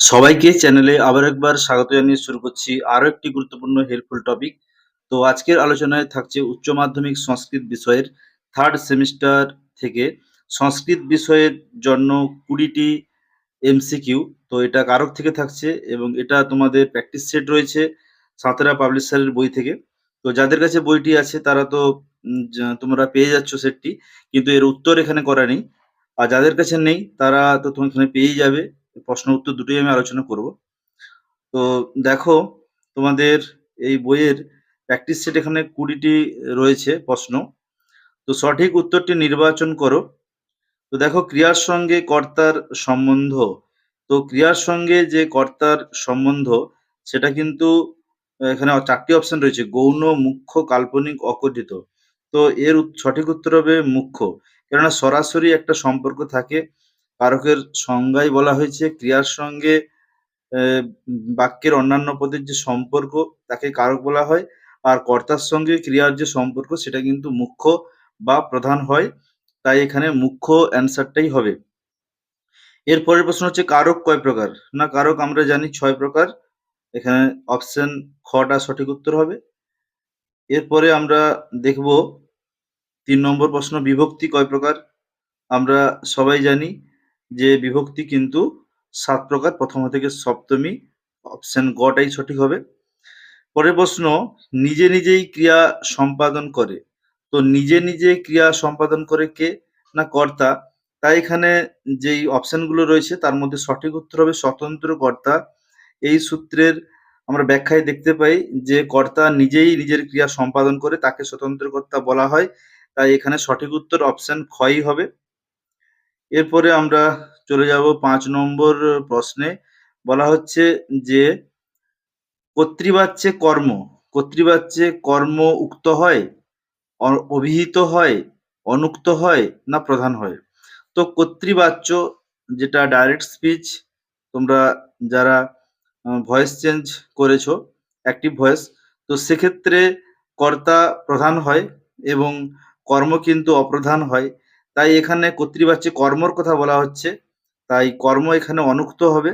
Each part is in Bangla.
সবাইকে চ্যানেলে আবার একবার স্বাগত জানিয়ে শুরু করছি আরও একটি গুরুত্বপূর্ণ হেল্পফুল টপিক তো আজকের আলোচনায় থাকছে উচ্চ মাধ্যমিক সংস্কৃত বিষয়ের থার্ড সেমিস্টার থেকে। সংস্কৃত বিষয়ের জন্য কুড়িটি এমসিকিউ তো এটা কারক থেকে থাকছে এবং এটা তোমাদের প্র্যাকটিস সেট রয়েছে সাঁতরা পাবলিশারের বই থেকে। তো যাদের কাছে বইটি আছে, তারা তো তোমরা পেয়ে যাচ্ছ সেটটি কিন্তু এর উত্তর এখানে করা নেই। আর যাদের কাছে নেই, তারা তো তুমি এখানে পেয়েই যাবে। প্রশ্ন উত্তর দুটোই আমি আলোচনা করব। তো দেখো, তোমাদের এই বইয়ের প্র্যাকটিস সেট এখানে কুড়িটি রয়েছে প্রশ্ন। তো সঠিক উত্তরটি নির্বাচন করো। তো দেখো, ক্রিয়ার সঙ্গে কর্তার সম্বন্ধ। তো ক্রিয়ার সঙ্গে যে কর্তার সম্বন্ধ, সেটা কিন্তু এখানে চারটি অপশন রয়েছে, গৌণ, মুখ্য, কাল্পনিক, অকথিত। তো এর সঠিক উত্তর হবে মুখ্য। কেননা সরাসরি একটা সম্পর্ক থাকে কারকের সংজ্ঞায় বলা হয়েছে, ক্রিয়ার সঙ্গে বাক্যের অন্যান্য পদের যে সম্পর্ক তাকে কারক বলা হয়, আর কর্তার সঙ্গে ক্রিয়ার যে সম্পর্ক সেটা কিন্তু মুখ্য বা প্রধান হয়, তাই এখানে মুখ্য অ্যান্সারটাই হবে। এর পরের প্রশ্ন হচ্ছে, কারক কয় প্রকার? না, কারক আমরা জানি ছয় প্রকার। এখানে অপশন খটা সঠিক উত্তর হবে। এরপরে আমরা দেখব, তিন নম্বর প্রশ্ন, বিভক্তি কয় প্রকার? আমরা সবাই জানি যে বিভক্তি কিন্তু সাত প্রকার, প্রথম থেকে সপ্তমী অপশন গটাই সঠিক হবে। পরের প্রশ্ন, নিজে নিজেই ক্রিয়া সম্পাদন করে। তো নিজে নিজে ক্রিয়া সম্পাদন করে কে না কর্তা? তাই এখানে যেই অপশনগুলো রয়েছে, তার মধ্যে সঠিক উত্তর হবে স্বতন্ত্র কর্তা। এই সূত্রের আমরা ব্যাখ্যায় দেখতে পাই যে কর্তা নিজেই নিজের ক্রিয়া সম্পাদন করে, তাকে স্বতন্ত্র কর্তা বলা হয়। তাই এখানে সঠিক উত্তর অপশন ক্ষয়ই হবে। এরপরে আমরা চলে যাব পাঁচ নম্বর প্রশ্নে। বলা হচ্ছে যে, কর্তৃবাচ্যে কর্ম কর্তৃবাচ্যে কর্ম উক্ত হয় অভিহিত হয়, অনুক্ত হয় না প্রধান হয়? তো কর্তৃবাচ্য যেটা ডাইরেক্ট স্পিচ তোমরা যারা ভয়েস চেঞ্জ করেছ অ্যাক্টিভ ভয়েস তো সেক্ষেত্রে কর্তা প্রধান হয় এবং কর্ম কিন্তু অপ্রধান হয়। তাই এখানে কর্তৃবাচ্যে কর্মর কথা বলা হচ্ছে। তাই কর্ম এখানে অনুক্ত হবে।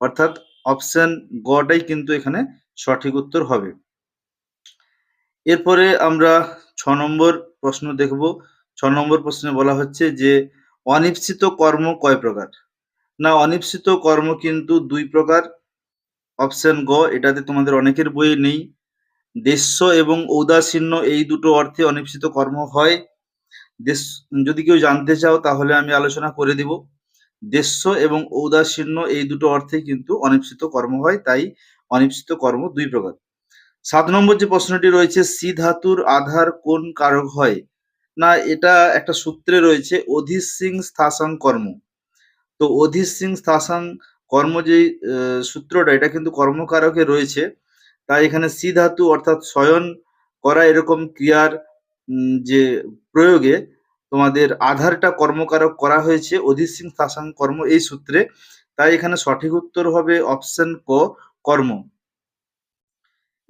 অর্থাৎ অপশন গটাই কিন্তু এখানে সঠিক উত্তর হবে। এরপরে আমরা ছ নম্বর প্রশ্ন দেখব। ছ নম্বর প্রশ্নে বলা হচ্ছে যে, অনিশ্চিত কর্ম কয় প্রকার? না, অনিশ্চিত কর্ম কিন্তু দুই প্রকার। অপশন গ, এটাতে তোমাদের অনেকের বই নেই। দেশ্য এবং ঔদাসীন্য এই দুটো অর্থে অনিশ্চিত কর্ম হয়। দেশ, যদি কেউ জানতে চাও তাহলে আমি আলোচনা করে দিব। দেশ্য এবং ঔদাসীন্য এই দুটো অর্থে কিন্তু অনিশ্চিত কর্ম হয়, তাই অনিশ্চিত কর্ম দুই প্রকার। সাত নম্বর যে প্রশ্নটি রয়েছে, সি ধাতুর আধার কোন কারক হয়? না, এটা একটা সূত্রে রয়েছে, অধিসিং স্থাসাং কর্ম। তো অধিসিং স্থাসাং কর্ম যে সূত্রটা, এটা কিন্তু কর্মকারকে রয়েছে। তাই এখানে সি ধাতু অর্থাৎ শয়ন করা এরকম ক্রিয়ার যে প্রয়োগে তোমাদের আধারটা কর্মকারক করা হয়েছে। অধিসিং স্থাসাং কর্ম এই সূত্রে। তাই এখানে সঠিক উত্তর হবে অপশন ক, কর্ম।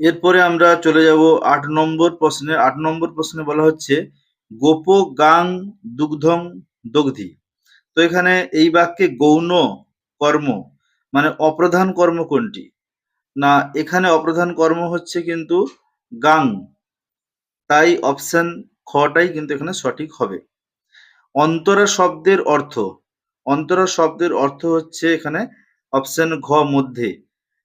এরপরে আমরা চলে যাব আট নম্বর প্রশ্নে। আট নম্বর প্রশ্নে বলা হচ্ছে, গোপ গাং দুগ্ধং দগ্ধি। তো এখানে এই বাক্যে গৌণ কর্ম মানে অপ্রধান কর্ম কোনটি? না, এখানে অপ্রধান কর্ম হচ্ছে কিন্তু গাং। তাই অপশন খটাই কিন্তু এখানে সঠিক হবে। অন্তরা শব্দের অর্থ, অন্তরা শব্দের অর্থ হচ্ছে এখানে অপশন ঘ মধ্যে।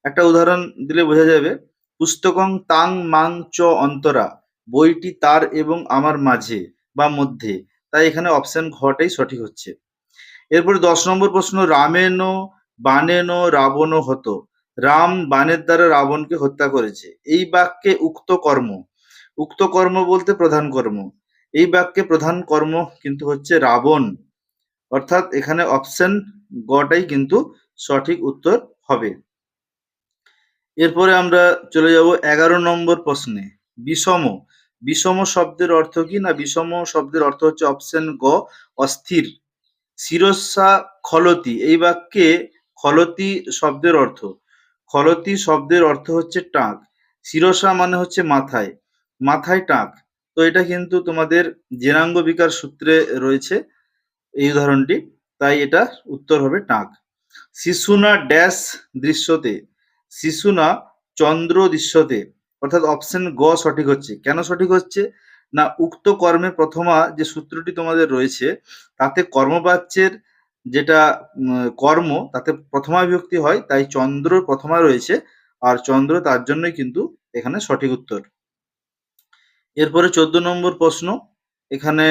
একটা উদাহরণ দিলে বোঝা যাবে, পুস্তকং তাং মাং চ অন্তরা, বইটি তার এবং আমার মাঝে বা মধ্যে। তাই এখানে অপশন ঘটাই সঠিক হচ্ছে। এরপরে দশ নম্বর প্রশ্ন রামেন বানেন রাবণ হতো। রাম বানের দ্বারা রাবণকে হত্যা করেছে। এই বাক্যে উক্ত কর্ম উক্ত কর্ম বলতে প্রধান কর্ম। এই বাক্যে প্রধান কর্ম কিন্তু হচ্ছে রাবণ। অর্থাৎ এখানে অপশন গটাই কিন্তু সঠিক উত্তর হবে। এরপরে আমরা চলে যাব এগারো নম্বর প্রশ্নে। বিষম। বিষম শব্দের অর্থ কি না বিষম শব্দের অর্থ হচ্ছে অপশন গ, অস্থির। শিরসা খলতি। এই বাক্যে খলতি শব্দের অর্থ। খলতি শব্দের অর্থ হচ্ছে টাক। শিরসা মানে হচ্ছে মাথায়। মাথায় টাক। তো এটা কিন্তু তোমাদের জেনাঙ্গ বিকার সূত্রে রয়েছে এই উদাহরণটি। তাই এটা উত্তর হবে টাক। শিশুনা ড্যাশ দৃশ্যতে, শিশুনা চন্দ্র দৃশ্যতে, অর্থাৎ অপশন গ সঠিক হচ্ছে। কেন সঠিক হচ্ছে? না, উক্ত কর্মে প্রথমা যে সূত্রটি তোমাদের রয়েছে, তাতে কর্মবাচ্যের যেটা কর্ম, তাতে প্রথমা বিভক্তি হয়, তাই চন্দ্র প্রথমা রয়েছে, আর চন্দ্র তার জন্যই কিন্তু এখানে সঠিক উত্তর। এরপরে চোদ্দ নম্বর প্রশ্ন, এখানে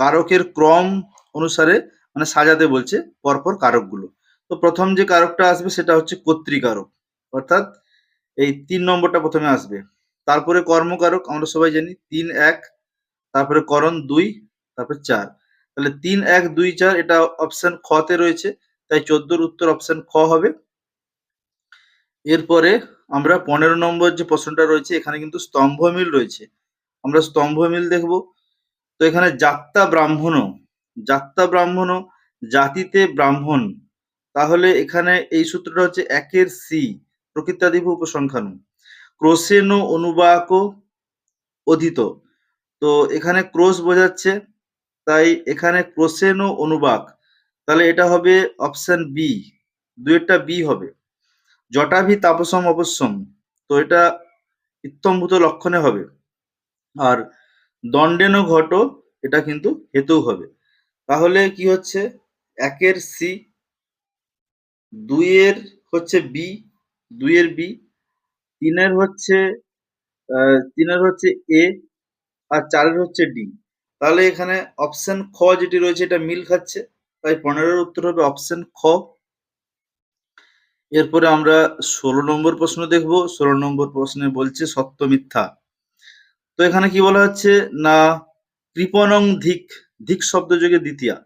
কারকের ক্রম অনুসারে মানে সাজাতে বলছে পরপর কারকগুলো। তো প্রথম যে কারকটা আসবে সেটা হচ্ছে কর্তৃকারক, অর্থাৎ এই তিন নম্বরটা প্রথমে আসবে। তারপরে কর্মকারক, আমরা সবাই জানি, তিন, এক, তারপরে করণ, দুই, তারপরে চার। তাহলে তিন, এক, দুই, চার, এটা অপশন খ তে রয়েছে, তাই চোদ্দোর উত্তর অপশন খ হবে। এরপরে আমরা পনেরো নম্বর যে প্রশ্নটা রয়েছে, এখানে কিন্তু স্তম্ভ মিল রয়েছে। আমরা স্তম্ভ মিল দেখব। তো এখানে যাত্রা ব্রাহ্মণ যাত্রা ব্রাহ্মণ জাতিতে ব্রাহ্মণ। তাহলে এখানে এই সূত্রটা হচ্ছে একের সি প্রকৃতাদিভ উপসংখ্যান। ক্রোসেনো অনুবাক অধীত। তো এখানে ক্রোশ বোঝাচ্ছে, তাই এখানে ক্রোসেনো অনুবাক। তাহলে এটা হবে অপশন বি দুয়েরটা বি হবে। জটাভি তাপসম অপসম তো এটা ইত্তম্ভূত লক্ষণে হবে। আর দণ্ডেন ঘট, এটা কিন্তু হেতু হবে। তাহলে কি হচ্ছে? একের সি দুইয়ের হচ্ছে বি দুইয়ের বি তিনের হচ্ছে তিনের হচ্ছে এ আর চারের হচ্ছে ডি তাহলে এখানে অপশন খ যেটি রয়েছে, এটা মিল খাচ্ছে। তাই পনেরোর উত্তর হবে অপশন খ। এরপরে আমরা ষোলো নম্বর প্রশ্ন দেখব। ষোলো নম্বর প্রশ্নে বলছে সত্য মিথ্যা। তো এখানে কি বলা হচ্ছে? না, কৃপণং ধিক ধিক শব্দ যোগে দ্বিতীয়া।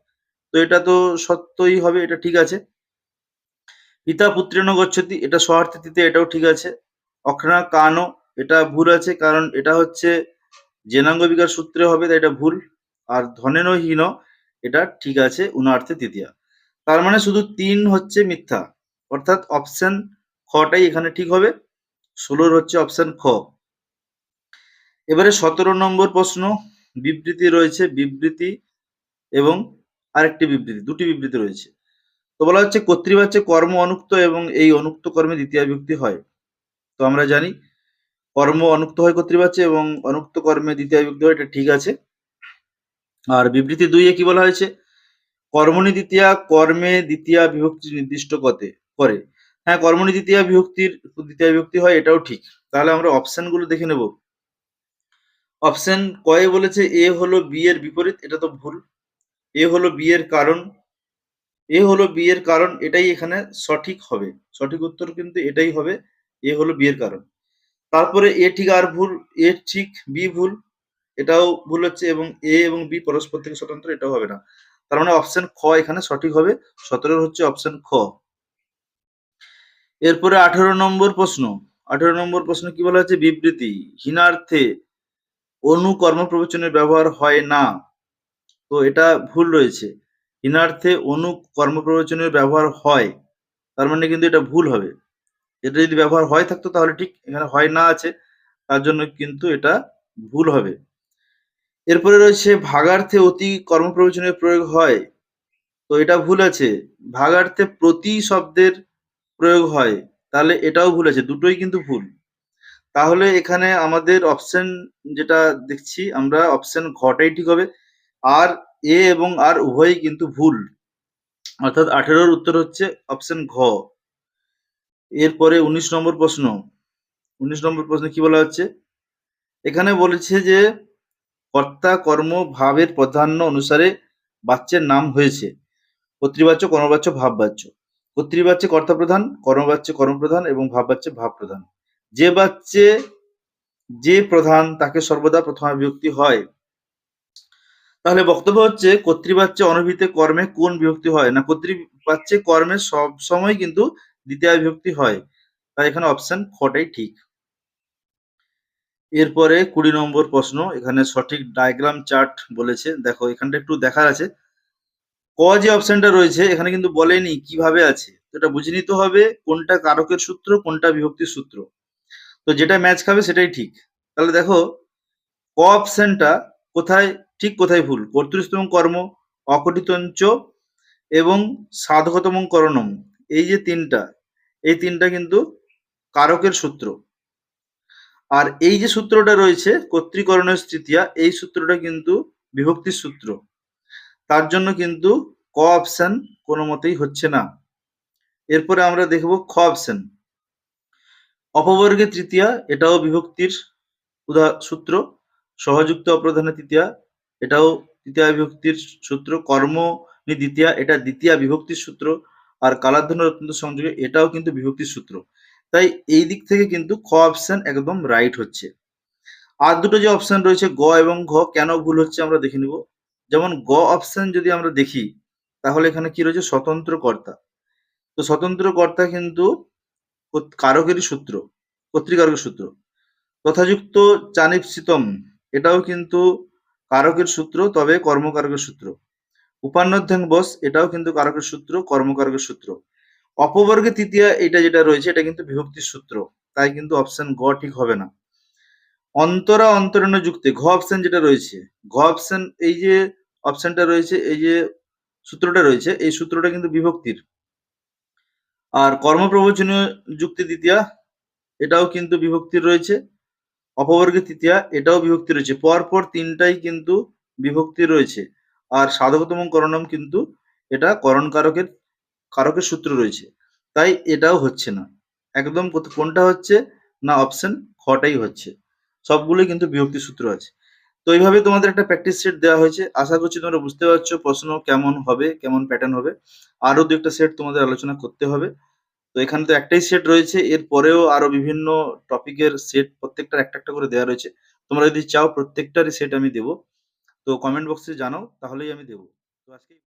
তো এটা তো সত্যই হবে, এটা ঠিক আছে। পিতা পুত্রেণ গচ্ছতি, এটা সহার্থিতে এটাও ঠিক আছে। অক্ষরা কানো এটা ভুল আছে, কারণ এটা হচ্ছে জেনাঙ্গ বিকার সূত্রে হবে, তাই এটা ভুল। আর ধনেন হীন, এটা ঠিক আছে, উনার্থে তৃতীয়া। তার মানে শুধু তিন হচ্ছে মিথ্যা। অর্থাৎ অপশন খটাই এখানে ঠিক হবে। ষোলোর হচ্ছে অপশন খ। এবারে সতেরো নম্বর প্রশ্ন, বিবৃতি রয়েছে, বিবৃতি এবং আরেকটি বিবৃতি, দুটি বিবৃতি রয়েছে। তো বলা হচ্ছে কর্তৃবাচ্যে কর্ম অনুক্ত এবং এই অনুক্ত কর্মে দ্বিতীয় বিভক্তি হয়। তো আমরা জানি, কর্ম অনুক্ত হয় কর্তৃবাচ্যে এবং অনুক্ত কর্মে দ্বিতীয় বিভক্তি হয়, এটা ঠিক আছে। আর বিবৃতি দুইয়ে কি বলা হয়েছে? কর্মণি দ্বিতীয়া কর্মে দ্বিতীয় বিভক্তি নির্দিষ্ট কতে করে। হ্যাঁ কর্মণি দ্বিতীয় বিভক্তির দ্বিতীয় বিভক্তি হয়, এটাও ঠিক। তাহলে আমরা অপশনগুলো দেখে নেব। অপশন কয়ে বলেছে এ হলো বি এর বিপরীত, এটা তো ভুল। এ হলো বি এর কারণ। এ হলো বি এর কারণ, এটাই এখানে সঠিক হবে। সঠিক উত্তর কিন্তু এটাই হবে এ হলো বি এর কারণ। তারপরে এ ঠিক আর ভুল এ ঠিক বি ভুল, এটাও ভুল হচ্ছে এবং এ এবং বি পরস্পর থেকে স্বতন্ত্র, এটাও হবে না। তার মানে অপশন খ এখানে সঠিক হবে সতেরো হচ্ছে অপশন খ। এরপরে আঠেরো নম্বর প্রশ্ন। আঠেরো নম্বর প্রশ্ন কি বলা হচ্ছে বিবৃতি। হীনার্থে অনু কর্মপ্রবচনের ব্যবহার হয় না। তো এটা ভুল রয়েছে। হীনার্থে অনু কর্ম প্রবচনের ব্যবহার হয়, তার মানে কিন্তু এটা ভুল হবে। এটা যদি ব্যবহার হয় থাকতো তাহলে ঠিক এখানে হয় না আছে, তার জন্য কিন্তু এটা ভুল হবে। এরপরে রয়েছে, ভাগার্থে অতি কর্মপ্রবচনের প্রয়োগ হয়। তো এটা ভুল আছে। ভাগার্থে প্রতি শব্দের প্রয়োগ হয়, তাহলে এটাও ভুল আছে, দুটোই কিন্তু ভুল। তাহলে এখানে আমাদের অপশন যেটা দেখছি, আমরা অপশন ঘটাই ঠিক হবে। আর এ এবং আর উভয়ই কিন্তু ভুল। অর্থাৎ আঠেরোর উত্তর হচ্ছে অপশন ঘ। এরপরে উনিশ নম্বর প্রশ্ন। উনিশ নম্বর প্রশ্নে কি বলা হচ্ছে? এখানে বলেছে যে, কর্তা, কর্ম, ভাবের প্রাধান্য অনুসারে বাচ্চের নাম হয়েছে। কর্তৃবাচ্য, কর্মবাচ্য, ভাববাচ্য। কর্তৃবাচ্যে কর্তা প্রধান, কর্মবাচ্যে কর্মপ্রধান এবং ভাববাচ্যে ভাব প্রধান যে বাচ্চে যে প্রধান তাকে সর্বদা প্রথমা বিভক্তি হয়। তাহলে বক্তব্য হচ্ছে, কর্তৃবাচ্যে অনভিতে কর্মে কোন বিভক্তি হয়? না, কর্তৃবাচ্যে কর্মে সব সময় কিন্তু দ্বিতীয় বিভক্তি হয়। তাই এখানে অপশন খটাই ঠিক। এরপরে কুড়ি নম্বর প্রশ্ন, এখানে সঠিক ডায়াগ্রাম চার্ট বলেছে। দেখো, এখানটা একটু দেখার আছে। ক যে অপশনটা রয়েছে, এখানে কিন্তু বলেনি কীভাবে আছে। এটা বুঝে নিতে হবে কোনটা কারকের সূত্র, কোনটা বিভক্তির সূত্র। তো যেটা ম্যাচ খাবে সেটাই ঠিক। তাহলে দেখো ক অপশনটা কোথায়, ঠিক কোথায় ভুল? কর্তৃস্তম কর্ম, অকটিতঞ্চ এবং সাধকতম করণম এই যে তিনটা, এই তিনটা কিন্তু কারকের সূত্র। আর এই যে সূত্রটা রয়েছে, কর্তৃকরণের তৃতীয়া এই সূত্রটা কিন্তু বিভক্তির সূত্র। তার জন্য কিন্তু ক অপশন কোনো মতেই হচ্ছে না। এরপরে আমরা দেখব খ অপশন অপবর্গের তৃতীয়া, এটাও বিভক্তির উদা, সূত্র। সহযুক্ত অপ্রধানে তৃতীয়া, এটাও তৃতীয় বিভক্তির সূত্র। কর্ম দ্বিতীয়া, এটা দ্বিতীয় বিভক্তির সূত্র। আর কালাধ্বনের অত্যন্ত সংযোগে, এটাও কিন্তু বিভক্তির সূত্র। তাই এই দিক থেকে কিন্তু খ অপশন একদম রাইট হচ্ছে। আর দুটো যে অপশন রয়েছে, গ এবং ঘ, কেন ভুল হচ্ছে আমরা দেখে নিব। যেমন গ অপশন যদি আমরা দেখি, তাহলে এখানে কি রয়েছে? স্বতন্ত্র কর্তা। তো স্বতন্ত্র কর্তা কিন্তু কারকেরই সূত্র, কর্তৃকারকের সূত্র। তথাযুক্ত চানিপ চানিপসিতম, এটাও কিন্তু কারকের সূত্র, তবে কর্মকারকের সূত্র। উপান্নধ্যাং বস, এটাও কিন্তু কারকের সূত্র, কর্মকারকের সূত্র। অপবর্গে তৃতীয়া, এটা যেটা রয়েছে, এটা কিন্তু বিভক্তির সূত্র। তাই কিন্তু অপশন গ ঠিক হবে না। অন্তরা অন্তরণ যুক্তে, ঘ অপশন যেটা রয়েছে, ঘ অপশন, এই যে অপশনটা রয়েছে, এই যে সূত্রটা রয়েছে, এই সূত্রটা কিন্তু বিভক্তির। আর কর্মপ্রবচনীয় যুক্তি দ্বিতীয়া, এটাও কিন্তু বিভক্তির রয়েছে। অপবর্গে তৃতীয়া, এটাও বিভক্তি রয়েছে। পরপর তিনটাই কিন্তু বিভক্তি রয়েছে। আর সাধকতম করণম কিন্তু এটা করণ কারকের কারকের সূত্র রয়েছে। তাই এটাও হচ্ছে না। একদম কোনটা হচ্ছে না অপশন খটাই হচ্ছে। সবগুলোই কিন্তু বিভক্তি সূত্র আছে। তো এইভাবে তোমাদের একটা প্র্যাকটিস সেট দেওয়া হয়েছে। আশা করছি তোমরা বুঝতে পারছ প্রশ্ন কেমন হবে, কেমন প্যাটার্ন হবে। আরও দু একটা সেট তোমাদের আলোচনা করতে হবে। তো এখানে তো একটাই সেট রয়েছে। এর পরেও আরও বিভিন্ন টপিকের সেট প্রত্যেকটার একটা একটা করে দেওয়া রয়েছে। তোমরা যদি চাও প্রত্যেকটারই সেট আমি দেবো। তো কমেন্ট বক্সে জানাও, তাহলেই আমি দেবো। তো আজকে